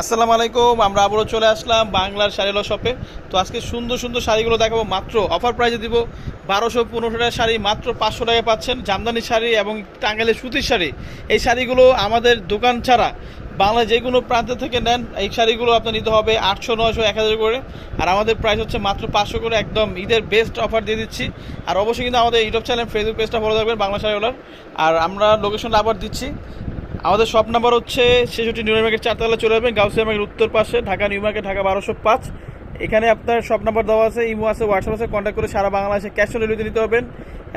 আসসালামু আলাইকুম, আমরা আবারও চলে আসলাম বাংলার শাড়িলো শপে। তো আজকে সুন্দর সুন্দর শাড়িগুলো দেখাবো, মাত্র অফার প্রাইজে দিব বারোশো পনেরোশো টাকার শাড়ি, মাত্র পাঁচশো টাকায় পাচ্ছেন জামদানি শাড়ি এবং টাঙ্গাইলের সুতির শাড়ি। এই শাড়িগুলো আমাদের দোকান ছাড়া বাংলা যে কোনো প্রান্ত থেকে নেন, এই শাড়িগুলো আপনার নিতে হবে আটশো, নয়শো, এক হাজার করে। আর আমাদের প্রাইস হচ্ছে মাত্র পাঁচশো করে, একদম ঈদের বেস্ট অফার দিয়ে দিচ্ছি। আর অবশ্যই কিন্তু আমাদের ইউটিউব চ্যানেল ফেসবুক পেজটা ফলো থাকবেন বাংলা শাড়িওয়ালার। আর আমরা লোকেশনটা আবার দিচ্ছি। আমাদের শপ নাম্বার হচ্ছে ছেষট্টি নিউ মার্কেট চারতলা চলে যাবেন গাউসিয়া মার্কেট উত্তর পাশে, ঢাকা নিউ মার্কেট, ঢাকা বারোশো পাঁচ। এখানে আপনার শপ নাম্বার দেওয়া আছে, ইমো আছে হোয়াটসঅ্যাপ আছে কন্ট্যাক্ট করে সারা বাংলাদেশে ক্যাশ অন ডেলিভারিতে নিতে পারবেন।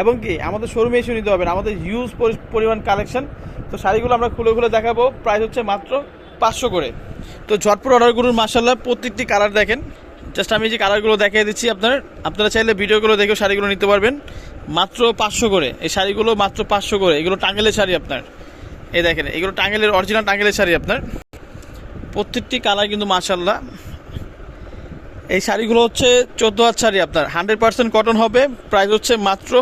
এবং কি, আমাদের শোরুমে এসে নিতে পারবেন, আমাদের হিউজ পরিমাণ কালেকশন তো শাড়িগুলো আমরা খুলে খুলে দেখাবো প্রাইস হচ্ছে মাত্র পাঁচশো করে। তো ঝটপট অর্ডারগুলোর মাসাল্লাহ প্রত্যেকটি কালার দেখেন। জাস্ট আমি যে কালারগুলো দেখিয়ে দিচ্ছি আপনার, আপনারা চাইলে ভিডিওগুলো দেখেও শাড়িগুলো নিতে পারবেন। মাত্র পাঁচশো করে, এই শাড়িগুলো মাত্র পাঁচশো করে, এগুলো টাঙ্গেলের শাড়ি আপনার। এই দেখেন, এগুলো টাঙ্গেলের অরিজিনাল টাঙ্গেলের শাড়ি আপনার। প্রত্যেকটি কালার কিন্তু মাশাল্লাহ এই শাড়িগুলো হচ্ছে চোদ্দ হাত শাড়ি আপনার। হান্ড্রেড পার্সেন্ট কটন হবে প্রাইস হচ্ছে মাত্র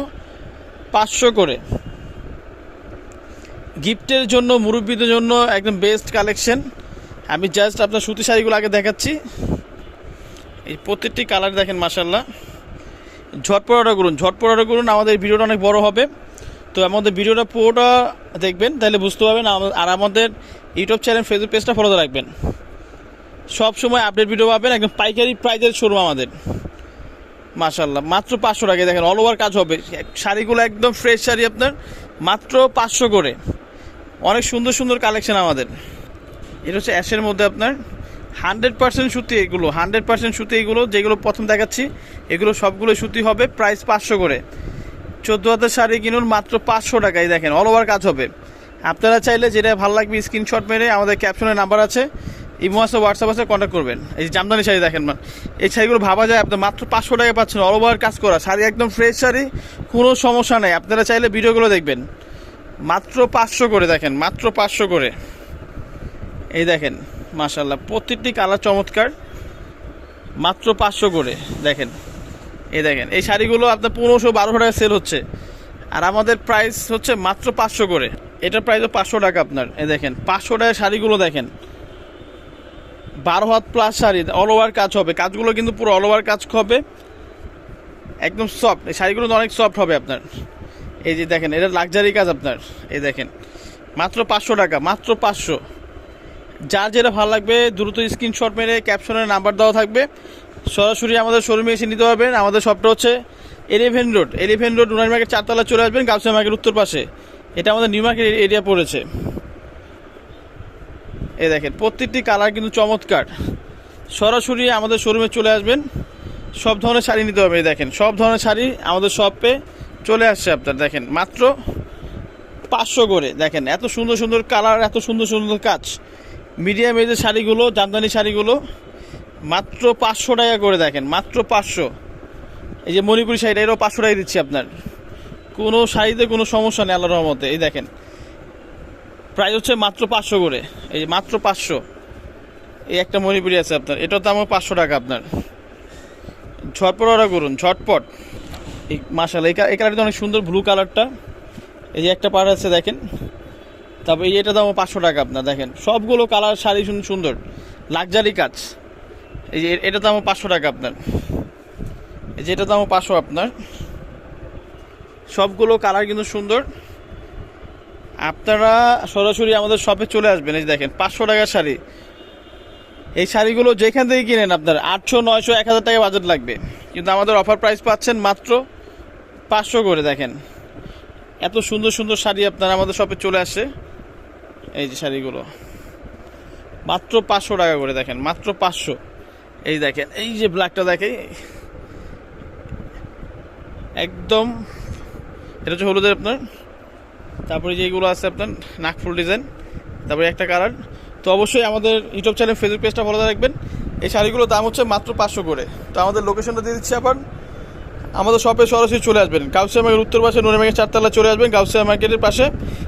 পাঁচশো করে। গিফটের জন্য, মুরব্বীদের জন্য একদম বেস্ট কালেকশন আমি জাস্ট আপনার সুতি শাড়িগুলো আগে দেখাচ্ছি। এই প্রত্যেকটি কালার দেখেন মাশাল্লাহ ঝটপট অর্ডার করুন, ঝটপট অর্ডার করুন, আমাদের ভিডিওটা অনেক বড় হবে। তো আমাদের ভিডিওটা পুরোটা দেখবেন, তাহলে বুঝতে পারবেন আর আমাদের ইউটিউব চ্যানেল ফেসবুক পেজটা ফলো রাখবেন। সব সময় আপডেট ভিডিও পাবেন, একদম পাইকারি প্রাইজের শোরুম আমাদের। মাশাল্লাহ মাত্র পাঁচশো টাকা দেখেন অল ওভার কাজ হবে। শাড়িগুলো একদম ফ্রেশ শাড়ি আপনার, মাত্র পাঁচশো করে। অনেক সুন্দর সুন্দর কালেকশন আমাদের। এটা হচ্ছে অ্যাশের মধ্যে আপনার হান্ড্রেড পার্সেন্ট সুতি এগুলো, হান্ড্রেড পার্সেন্ট সুতি এগুলো, যেগুলো প্রথম দেখাচ্ছি, এগুলো সবগুলো সুতি হবে প্রাইস পাঁচশো করে। চোদ্দ হাজার শাড়ি কিনুন মাত্র পাঁচশো টাকায় দেখেন অল ওভার কাজ হবে। আপনারা চাইলে যেটা ভালো লাগবে স্ক্রিনশট মেরে আমাদের ক্যাপশনের নাম্বার আছে, ইমো আছে হোয়াটসঅ্যাপ আছে কন্ট্যাক্ট করবেন। এই যে জামদানি শাড়ি দেখেন মান এই শাড়িগুলো ভাবা যায় আপনার মাত্র পাঁচশো টাকায় পাচ্ছেন অল ওভার কাজ করা। শাড়ি একদম ফ্রেশ শাড়ি, কোনো সমস্যা নেই। আপনারা চাইলে ভিডিওগুলো দেখবেন। মাত্র পাঁচশো করে দেখেন, মাত্র পাঁচশো করে। এই দেখেন মাশাল্লাহ প্রত্যেকটি কালার চমৎকার। মাত্র পাঁচশো করে, দেখেন। এই দেখেন, এই শাড়িগুলো আপনার পনেরোশো বারোশো টাকা সেল হচ্ছে। আর আমাদের প্রাইস হচ্ছে মাত্র পাঁচশো করে। এটার প্রাইস পাঁচশো টাকা আপনার। এই দেখেন, পাঁচশো টাকার শাড়িগুলো দেখেন। বারো had plus sari all over কাজ হবে। কাজগুলো কিন্তু পুরো অল ওভার কাজ হবে। একদম সফট এই শাড়িগুলো অনেক সফট হবে আপনার। এই যে দেখেন, এটা লাক্সারি কাজ আপনার। এই দেখেন, মাত্র পাঁচশো টাকা, মাত্র পাঁচশো। যার যেটা ভালো লাগবে, দ্রুত স্ক্রিনশট মেরে ক্যাপশনের নাম্বার দেওয়া থাকবে। সরাসরি আমাদের শোরুমে এসে নিতে পারবেন। আমাদের শপটা হচ্ছে এলিভেন রোড এলিভেন রোড উনার মার্কেট চারতলা চলে আসবেন গাউসিয়া মার্কেট উত্তর পাশে। এটা আমাদের নিউ মার্কেট এরিয়া পড়েছে। এ দেখেন, প্রত্যেকটি কালার কিন্তু চমৎকার। সরাসরি আমাদের শোরুমে চলে আসবেন। সব ধরনের শাড়ি নিতে হবে দেখেন। সব ধরনের শাড়ি আমাদের শপে চলে আসছে আপনার, দেখেন। মাত্র পাঁচশো করে, দেখেন। এত সুন্দর সুন্দর কালার এত সুন্দর সুন্দর কাজ। মিডিয়াম এজের শাড়িগুলো, জামদানি শাড়িগুলো, মাত্র পাঁচশো টাকা করে দেখেন, মাত্র পাঁচশো। এই যে মণিপুরি শাড়িটা, এটাও পাঁচশো টাকা দিচ্ছি আপনার। কোনো শাড়িতে কোনো সমস্যা নেই আল্লাহ রহমতে। এই দেখেন, প্রাইস হচ্ছে মাত্র পাঁচশো করে। এই যে মাত্র পাঁচশো। এই একটা মণিপুরি আছে আপনার, এটার দামও পাঁচশো টাকা আপনার। ঝটপট অর্ডার করুন, ঝটপট। এই মাসাল এই কালারটা অনেক সুন্দর ব্লু কালারটা এই যে একটা পার আছে, দেখেন। তারপর এটা দামও পাঁচশো টাকা আপনার দেখেন। সবগুলো কালার শাড়ি সুন- সুন্দর। লাক্সারি কাজ এই যে এটা দামও পাঁচশো টাকা আপনার। এই যে এটা দামও পাঁচশো আপনার। সবগুলো কালার কিন্তু সুন্দর। আপনারা সরাসরি আমাদের শপে চলে আসবেন। এই দেখেন, পাঁচশো টাকার শাড়ি। এই শাড়িগুলো যেখান থেকে কিনেন আপনার, আটশো, নয়শো, এক হাজার টাকা বাজেট লাগবে। কিন্তু আমাদের অফার প্রাইস পাচ্ছেন মাত্র পাঁচশো করে, দেখেন। এত সুন্দর সুন্দর শাড়ি আপনার আমাদের শপে চলে আসে। এই যে শাড়িগুলো। মাত্র পাঁচশো টাকা করে দেখেন, মাত্র পাঁচশো। এই দেখেন, এই যে ব্ল্যাকটা দেখে একদম, এটা হচ্ছে হলুদের আপনার। তারপরে যেগুলো আছে আপনার, নাকফুল ডিজাইন তারপরে একটা কালার তো অবশ্যই আমাদের ইউটিউব চ্যানেল ফেসবুক পেজটা ফলো রাখবেন। এই শাড়িগুলোর দাম হচ্ছে মাত্র পাঁচশো করে। তো আমাদের লোকেশনটা দিয়ে দিচ্ছি আবার। আমাদের শপে সরাসরি চলে আসবেন। গাউসিয়া মার্কেট উত্তর পাশে নুরে মার্কেট চারতলা চলে আসবেন গাউসিয়া মার্কেটের পাশে।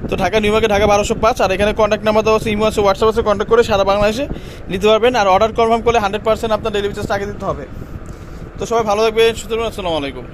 তো ঢাকা নিউ মার্কেট ঢাকা বারোশো পাঁচ, আর এখানে কন্ট্যাক্ট নাম্বার দেওয়া আছে, ইমো আছে হোয়াটসঅ্যাপ আছে কন্ট্যাক্ট করে সারা বাংলাদেশে নিতে পারবেন। আর অর্ডার কনফার্ম করলে হান্ড্রেড পার্সেন্ট আপনার ডেলিভারি চার্জ আগে দিতে হবে। তো সবাই ভালো থাকবেন সুতরাং আসসালামু আলাইকুম।